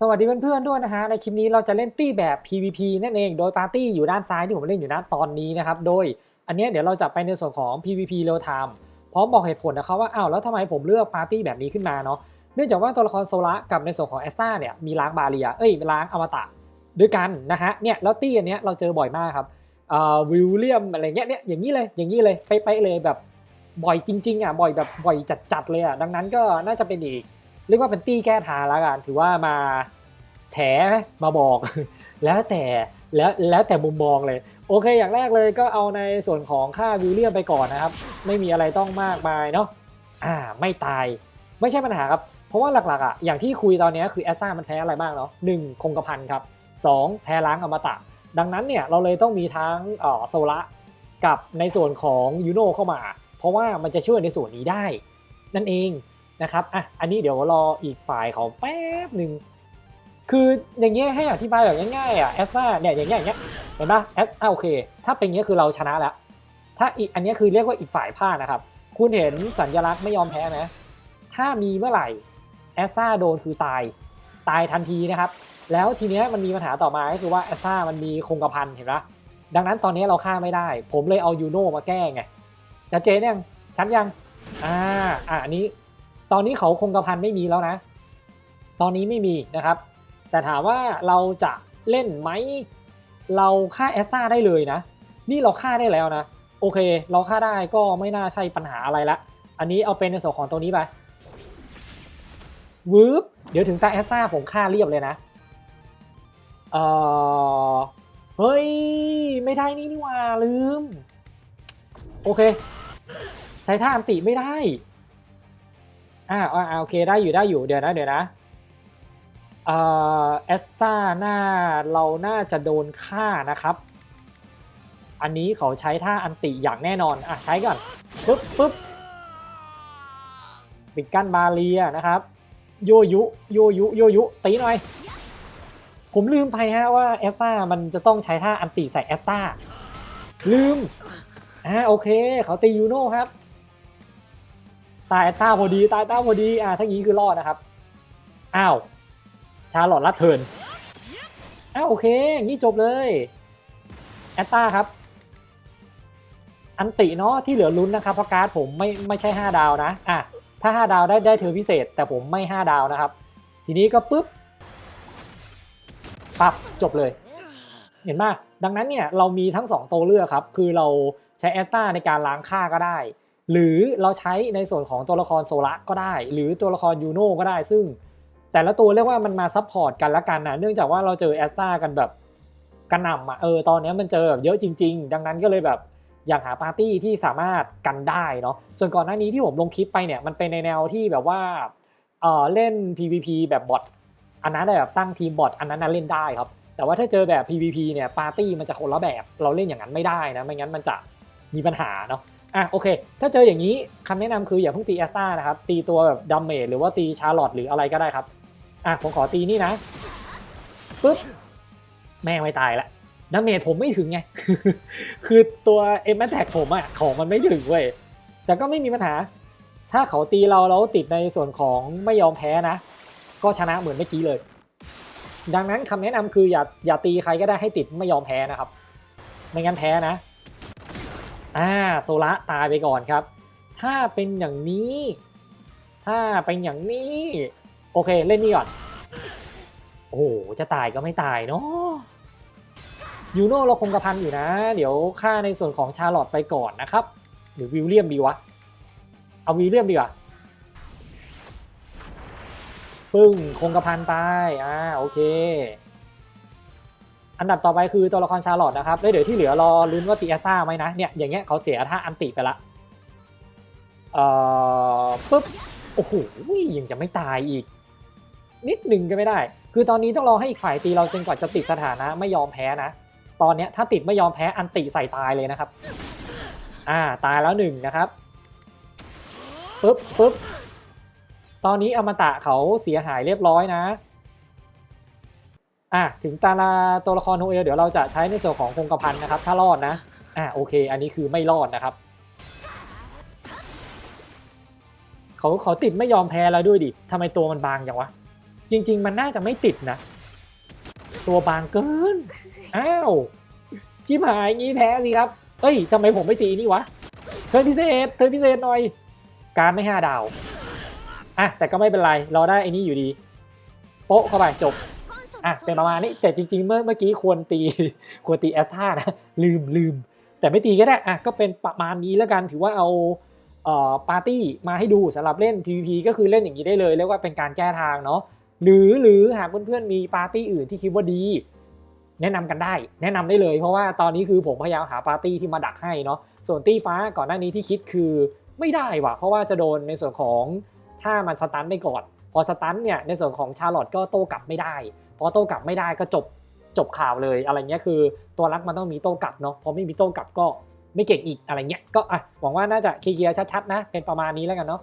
สวัสดีเพื่อนๆด้วยนะฮะในคลิปนี้เราจะเล่นตี้แบบ PVP นั่นเองโดยปาร์ตี้อยู่ด้านซ้ายที่ผมเล่นอยู่นะตอนนี้นะครับโดยอันเนี้ยเดี๋ยวเราจะไปในส่วนของ PVP real time พร้อมบอกเหตุผลนะครับว่าอ้าวแล้วทำไมผมเลือกปาร์ตี้แบบนี้ขึ้นมาเนาะเนื่องจากว่าตัวละครโซละกับในส่วนของแอสตาเนี่ยมีล้างบาเรียเอ้ยล้างอมตะด้วยกันนะฮะเนี่ยแล้วตี้อันเนี้ยเราเจอบ่อยมากครับอ่าวิลเลียมอะไรเงี้ยเนี่ยอย่างนี้เลยอย่างนี้เลยเป๊ะๆเลยแบบบ่อยจริงๆอะบ่อยแบบบ่อยจัดๆเลยอะดังนั้นก็น่าจะเป็นอีก เรียกว่าเป็นตี้แก้ทางแล้วกัน ถือว่ามาแฉไหมมาบอก แล้วแต่แล้วแล้วแต่มุมมองเลย โอเค อย่างแรกเลยก็เอาในส่วนของค่าวิลเลียมไปก่อนนะครับ ไม่มีอะไรต้องมากมายเนาะอ่าไม่ตายไม่ใช่ปัญหาครับ เพราะว่าหลักๆอะอย่างที่คุยตอนนี้คือแอสซ่ามันแพ้อะไรบ้างเนาะหนึ่งคงกระพันครับสองแพ้ล้างอมตะ ดังนั้นเนี่ยเราเลยต้องมีทั้งโซละกับในส่วนของยูโนเข้ามา เพราะว่ามันจะช่วยในส่วนนี้ได้ นั่นเอง นะครับอะอันนี้เดี๋ยวรออีกฝ่ายเขาแป๊บหนึ่งคืออย่างเงี้ยให้อธิบายแบบง่ายๆอะแอสซ่าเนี่ยอย่างเงี้ยอย่างเงี้ยเห็นปะแอสอะโอเค ถ้าเป็นเงี้ยคือเราชนะแล้ว ถ้าอีกอันนี้คือเรียกว่าอีกฝ่ายพลาดนะครับ คุณเห็นสัญลักษณ์ไม่ยอมแพ้ไหมถ้ามีเมื่อไหร่แอสซ่าโดนคือตายตายทันทีนะครับ แล้วทีเนี้ยมันมีปัญหาต่อมาก็คือว่าแอสซ่ามันมีคงกระพันเห็นปะดังนั้นตอนนี้เราฆ่าไม่ได้ ผมเลยเอายูโน่มาแก้ไงจะเจนยังชัดยังอ่าอ่าอันนี้ ตอนนี้เขาคงกระพันไม่มีแล้วนะ ตอนนี้ไม่มีนะครับ แต่ถามว่าเราจะเล่นไหม เราฆ่าแอสตาได้เลยนะ นี่เราฆ่าได้แล้วนะ โอเค เราฆ่าได้ก็ไม่น่าใช่ปัญหาอะไรละ อันนี้เอาเป็นในส่วนของตัวนี้ไปวืบเดี๋ยวถึงตาแอสตาผมฆ่าเรียบเลยนะ เออเฮ้ย ไม่ได้นี่นี่ว่าลืม โอเค ใช้ท่าอันติไม่ได้ อ่าอ่าโอเคได้อยู่ได้อยู่เดี๋ยวนะเดี๋ยวนะเอ่อแอสตาหน้าเราน่าจะโดนฆ่านะครับ อันนี้เขาใช้ท่าอันติอย่างแน่นอนอะใช้ก่อนปึ๊บปึ๊บปิดกั้นบาเรียนะครับโยยุโยยุโยยุตีหน่อย ผมลืมไปฮะว่าแอสตามันจะต้องใช้ท่าอันติใส่แอสตาลืมอ่าโอเค เขาตียูโน่ครับ ตายต้าพอดีตายต้าพอดีอ่าถ้างี้คือรอดนะครับอ้าวชาลอตลัดเทินอ้าวโอเคงี้จบเลยแอตตาครับ อันติเนาะที่เหลือลุ้นนะครับเพราะการ์ดผมไม่ไม่ใช่ 5 ดาวนะอะถ้า 5 ดาวได้ได้เธอพิเศษ แต่ผมไม่ 5 ดาวนะครับ ทีนี้ก็ปุ๊บปับจบเลย เห็นไหมดังนั้นเนี่ยเรามีทั้ง 2 ตัวเลือกครับ คือเราใช้แอตตาในการล้างค่าก็ได้ หรือเราใช้ในส่วนของตัวละครโซละก็ได้ หรือตัวละครยูโน่ก็ได้ ซึ่ง แต่ละตัวเรียกว่ามันมาซับพอร์ตกันละกันนะเนื่องจากว่าเราเจอแอสตากันแบบกระหน่ำอะเออตอนนี้มันเจอแบบเยอะจริง ๆ ดังนั้นก็เลยแบบอยากหาปาร์ตี้ที่สามารถกันได้เนาะส่วนก่อนหน้านี้ที่ผมลงคลิปไปเนี่ยมันเป็นในแนวที่แบบว่าเออเล่น PVP แบบบอทอันนั้นแบบตั้งทีมบอทอันนั้นเล่นได้ครับ แต่ว่าถ้าเจอแบบ PVP เนี่ยปาร์ตี้มันจะคนละแบบ เราเล่นอย่างนั้นไม่ได้นะไม่งั้นมันจะมีปัญหาเนาะ อะโอเค ถ้าเจออย่างนี้คำแนะนำคืออย่าเพิ่งตีแอสตานะครับ ตีตัวแบบดัมเมจหรือว่าตีชาร์ลอตหรืออะไรก็ได้ครับ อะผมขอตีนี่นะปุ๊บแม่งไม่ตายละดัมเมจผมไม่ถึงไง คือตัวเอ็มแอตแทกผมอะของมันไม่ถึงเว้ย แต่ก็ไม่มีปัญหา ถ้าเขาตีเราแล้วติดในส่วนของไม่ยอมแพ้นะ ก็ชนะเหมือนเมื่อกี้เลย ดังนั้นคำแนะนำคืออย่าอย่าตีใครก็ได้ให้ติดไม่ยอมแพ้นะครับ ไม่งั้นแพ้นะ อ่าโซละตายไปก่อนครับ ถ้าเป็นอย่างนี้ ถ้าเป็นอย่างนี้ โอเคเล่นนี่ก่อน โอ้โห จะตายก็ไม่ตายเนาะยูโน่เราคงกระพันอยู่นะ เดี๋ยวค่าในส่วนของชาร์ลอตไปก่อนนะครับ หรือวิลเลียมดีวะ เอาวิลเลียมดีกว่าปึ้งคงกระพันไป อ่า โอเค อันดับต่อไปคือตัวละครชาร์ลอตนะครับแล้วเดี๋ยวที่เหลือรอลุ้นว่าตีแอสตาไหมนะเนี่ยอย่างเงี้ยเขาเสียท่าอันติไปละเอ่อปุ๊บโอ้โหยังจะไม่ตายอีก นิดหนึ่งก็ไม่ได้ คือตอนนี้ต้องรอให้อีกฝ่ายตีเราจนกว่าจะติดสถานะไม่ยอมแพ้นะ ตอนเนี้ยถ้าติดไม่ยอมแพ้อันติใส่ตายเลยนะครับ อ่าตายแล้วหนึ่งนะครับปุ๊บปุ๊บตอนนี้อมตะเขาเสียหายเรียบร้อยนะ อะถึงตาลาตัวละครโนเอลเดี๋ยวเราจะใช้ในส่วนของคงกระพันนะครับ ถ้ารอดนะอะโอเค อันนี้คือไม่รอดนะครับเขาเขาติดไม่ยอมแพ้แล้วด้วยดิทำไมตัวมันบางจังวะ จริง ๆ มันน่าจะไม่ติดนะ ตัวบางเกิน อ้าวชิบหายงี้แพ้สิครับ เอ้ยทำไมผมไม่ตีนี่วะ เธอพิเศษ เธอพิเศษหน่อย การไม่ห้าดาว อะแต่ก็ไม่เป็นไร เราได้ไอ้นี่อยู่ดี โป๊ะเข้าไปจบ อะเป็นประมาณนี้แต่จริง ๆ เมื่อเมื่อกี้ควรตีควรตีแอสท่านะลืมลืมแต่ไม่ตีก็ได้อะก็เป็นประมาณนี้แล้วกันถือว่าเอาเอ่อปาร์ตี้มาให้ดูสำหรับเล่น PVP ก็คือเล่นอย่างนี้ได้เลยเรียกว่าเป็นการแก้ทางเนาะหรือหรือหากเพื่อนๆมีปาร์ตี้อื่นที่คิดว่าดี แนะนำกันได้ แนะนำได้เลยเพราะว่าตอนนี้คือผมพยายามหาปาร์ตี้ที่มาดักให้เนาะส่วนตี้ฟ้าก่อนหน้านี้ที่คิดคือไม่ได้ว่ะเพราะว่าจะโดนในส่วนของถ้ามันสตันไปก่อน พอสตันเนี่ยในส่วนของชาร์ลอตก็โต้กลับไม่ได้พอโต้กลับไม่ได้ก็จบจบข่าวเลยอะไรเงี้ยคือตัวรักมันต้องมีโต้กลับเนาะพอไม่มีโต้กลับก็ไม่เก่งอีกอะไรเงี้ยก็อะหวังว่าน่าจะเคลียร์ชัดๆนะเป็นประมาณนี้แล้วกันเนาะ